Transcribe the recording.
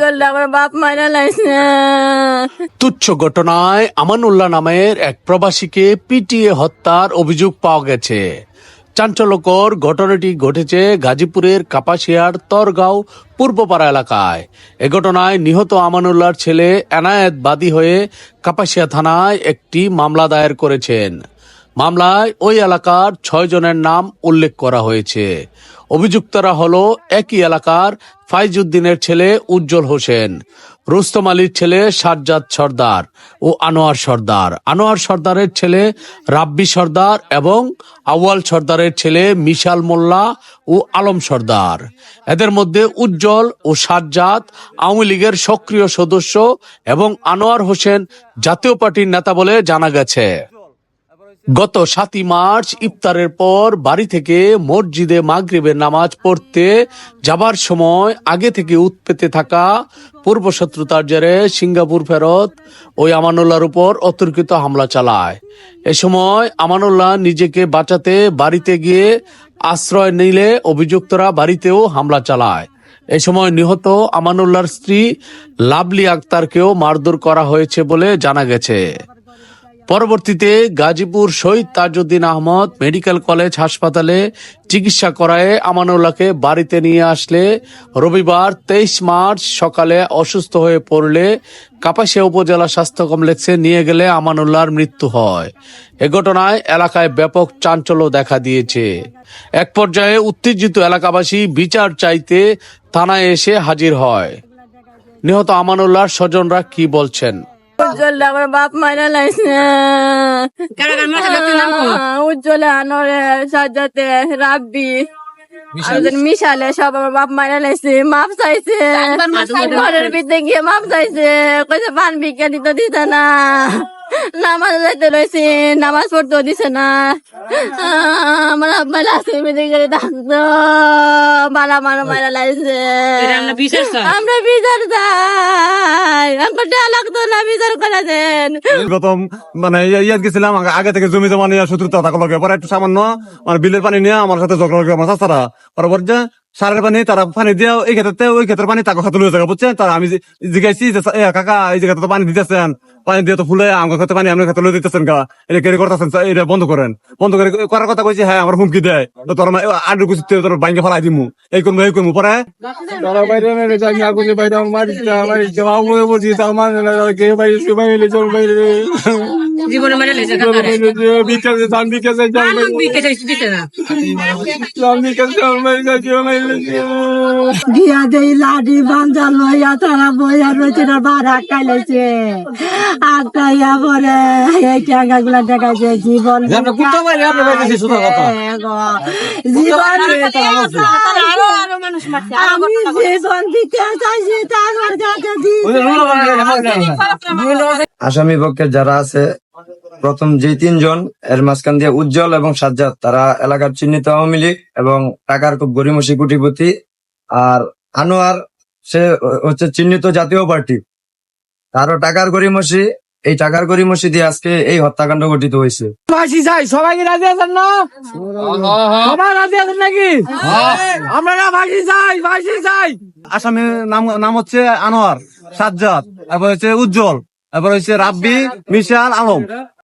আমার বাপ লাইছে তুচ্ছ ঘটনায় আমানুল্লাহ নামের এক প্রবাসীকে পিটিয়ে হত্যার অভিযোগ পাওয়া গেছে। চাঞ্চল্যকর ঘটনাটি ঘটেছে গাজীপুরের কাপাসিয়ার তরগাঁও, পূর্বপাড়া এলাকায়। এ ঘটনায় নিহত আমানুল্লাহর ছেলে এনায়েত বাদী হয়ে কাপাসিয়া থানায় একটি মামলা দায়ের করেছেন। মামলায় ওই এলাকার ছয় জনের নাম উল্লেখ করা হয়েছে। অভিযুক্তরা হলো একই এলাকার ফাইজউদ্দিনের ছেলে উজ্জ্বল হোসেন, রুস্তম আলীর ছেলে সাজ্জাদ সর্দার ও আনোয়ার সর্দার। আনোয়ার সর্দারের ছেলে রাব্বি সর্দার এবং আউয়াল সর্দারের ছেলে মিশাল মোল্লা ও আলম সর্দার। এদের মধ্যে উজ্জ্বল ও সাজ্জাদ আওয়ামী লীগের সক্রিয় সদস্য এবং আনোয়ার হোসেন জাতীয় পার্টির নেতা বলে জানা গেছে। গত সাতই মার্চ ইফতারের পর বাড়ি থেকে মসজিদে মাগরিবের নামাজ পড়তে যাবার সময় আগে থেকে উৎপেতে থাকা পূর্ব শত্রুতার জেরে সিঙ্গাপুর ফেরত ওই আমানুল্লাহর উপর অতর্কিত হামলা চালায়। এ সময় আমানুল্লাহ নিজেকে বাঁচাতে বাড়িতে গিয়ে আশ্রয় নিলে অভিযুক্তরা বাড়িতেও হামলা চালায়। এ সময় নিহত আমানুল্লাহর স্ত্রী লাভলি আক্তারকেও মারধর করা হয়েছে বলে জানা গেছে। পরবর্তীতে গাজীপুর শহীদ তাজউদ্দিন আহমদ মেডিকেল কলেজ হাসপাতালে চিকিৎসা করায় আমানুল্লাহকে বাড়িতে নিয়ে আসলে। রবিবার তেইশ মার্চ সকালে অসুস্থ হয়ে পড়লে কাপাসিয়া উপজেলা স্বাস্থ্য কমপ্লেক্সে নিয়ে গেলে আমানুল্লাহর মৃত্যু হয়। এ ঘটনায় এলাকায় ব্যাপক চাঞ্চল্য দেখা দিয়েছে। এক পর্যায়ে উত্তেজিত এলাকাবাসী বিচার চাইতে থানায় এসে হাজির হয়। নিহত আমানুল্লাহর স্বজনরা কি বলছেন? উজ্জ্বল আমার বাপ মাইরা লাইছে উজ্জ্বল আনরে সাজাতে রাব্বি। ওদের মিশালে সব আমার বাপ মাইরা লাইছে মাপ চাইছে। ঘরের ভিতরে গিয়ে মাপ চাইছে। কইছে পান বিজ্ঞান তো দিতে না। নামাজ যাইতে রয়েছে নামাজ পড়তেও দিছে না। আমার আব্বা বেঁধে গেলে থাকতো বালা মারা মারা লাইছে আমরা বিচার চাই। আমার টাকা লাগতো না বিচার করে দেন। প্রথম মানে ইয়াদ গেছিলাম আগে- থেকে জমি জমা নিয়ে শত্রুতা থাকা লগে। পরে একটু সামান্য মানে বিলের পানি নিয়ে আমার সাথে ঝগড়া লগে আমার চাচারা। পরবর্তী সারের পানি তারা পানি দিয়ে ওই ক্ষেত্রে ওই ক্ষেত্রে পানি তাকে খাতে লয়ে যাবে বুঝছেন তারা আমি জিজ্ঞাসি কাকা এই জায়গাতে তো পানি দিতেছেন পানি দিয়ে তো ফুলে আমার ক্ষেত্রে পানি আপনার ক্ষেত্রে লয়ে দিতেছেন গা এটা কেড়ে করতেছেন এটা বন্ধ করেন বন্ধ করে করার কথা কইছে হ্যাঁ আমার হুমকি দেয় তো তোর আড্ডু কুচি তোর বাইকে ফেলাই দিমু এই করব এই করব পরে জীবনে মানে লেছে চল বাইরে বিকাশে ধান বিকাশে যাই বিকেটে দিতে না। ধান বিকাশে চল বাইরে যাই বাইরে দিয়া দেই লাডি বান্ধা লইয়া তারা বইয়া রয়েছে না বার আটকাইলেছে আটকাইয়া পরে এই টাকা গুলা দেখাইছে জীবন জীবন আমি জীবন দিতে চাইছি তার কাছে আসামি পক্ষে যারা আছে প্রথম যে তিনজন এর মাঝখান দিয়ে উজ্জ্বল এবং সাজ্জাদ। তারা এলাকার চিহ্নিত আওয়ামী লীগ এবং টাকার খুব গরিমসি কুটিপতি আর আনোয়ার সে হচ্ছে চিহ্নিত জাতীয় পার্টি। তারও টাকার গরিমসি এই টাকার গরিমসি দিয়ে আজকে এই হত্যাকাণ্ড ঘটিত হয়েছে। সবাই কি রাজি আছেন না? সবাই রাজি আছেন নাকি? আমরা না ফাঁসি চাই ফাঁসি চাই আসামের নাম নাম হচ্ছে আনোয়ার সাজ্জাদ তারপর হচ্ছে উজ্জ্বল তারপর হচ্ছে রাব্বি মিশাল আলম।